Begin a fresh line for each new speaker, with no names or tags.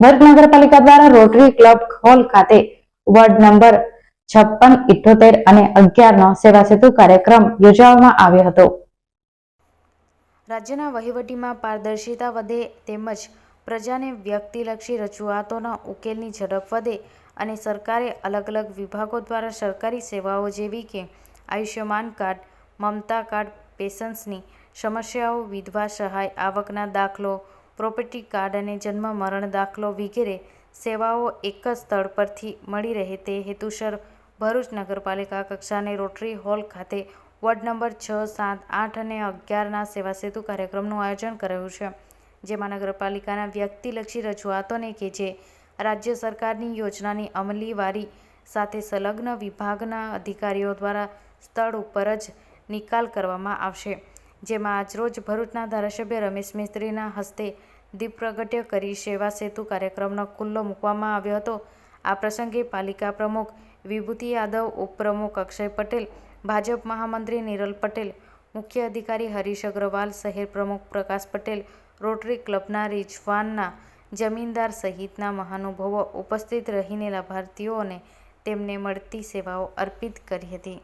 ભરૂચ નગરપાલિકા દ્વારા rotary club hall ખાતે વોર્ડ નંબર છપ્પન, ઇઠોતેર અને અગિયારનો સેવા સેતુ કાર્યક્રમ યોજવામાં આવ્યો હતો.
રાજ્યના વહીવટીમાં પારદર્શિતા વધે તેમજ પ્રજાને વ્યક્તિલક્ષી રજૂઆતોના ઉકેલની ઝડપ વધે અને સરકારે અલગ અલગ વિભાગો દ્વારા સરકારી સેવાઓ જેવી કે આયુષ્યમાન કાર્ડ, મમતા કાર્ડ, પેશન્સની સમસ્યાઓ, વિધવા સહાય, આવકના દાખલો પ્રોપર્ટી કાર્ડ અને જન્મ મરણ દાખલો વગેરે સેવાઓ એક જ સ્થળ પરથી મળી રહે તે હેતુસર ભરૂચ નગરપાલિકા કક્ષાને રોટરી હોલ ખાતે વોર્ડ નંબર છ, સાત, આઠ અને અગિયારના સેવા સેતુ કાર્યક્રમનું આયોજન કરાયું છે, જેમાં નગરપાલિકાના વ્યક્તિલક્ષી રજૂઆતોને કે જે રાજ્ય સરકારની યોજનાની અમલીવારી સાથે સંલગ્ન વિભાગના અધિકારીઓ દ્વારા સ્થળ ઉપર જ નિકાલ કરવામાં આવશે. જેમાં આજરોજ ભરૂચના ધારાસભ્ય રમેશ મિસ્ત્રીના હસ્તે દીપ પ્રગટ્ય કરી સેવા સેતુ કાર્યક્રમનો ખુલ્લો મૂકવામાં આવ્યો હતો. આ પ્રસંગે પાલિકા પ્રમુખ વિભૂતિ યાદવ, ઉપપ્રમુખ અક્ષય પટેલ, ભાજપ મહામંત્રી નિરલ પટેલ, મુખ્ય અધિકારી હરીશ અગ્રવાલ, શહેર પ્રમુખ પ્રકાશ પટેલ, રોટરી ક્લબના રિજવાનના જમીનદાર સહિતના મહાનુભાવો ઉપસ્થિત રહીને લાભાર્થીઓને તેમને મળતી સેવાઓ અર્પિત કરી હતી.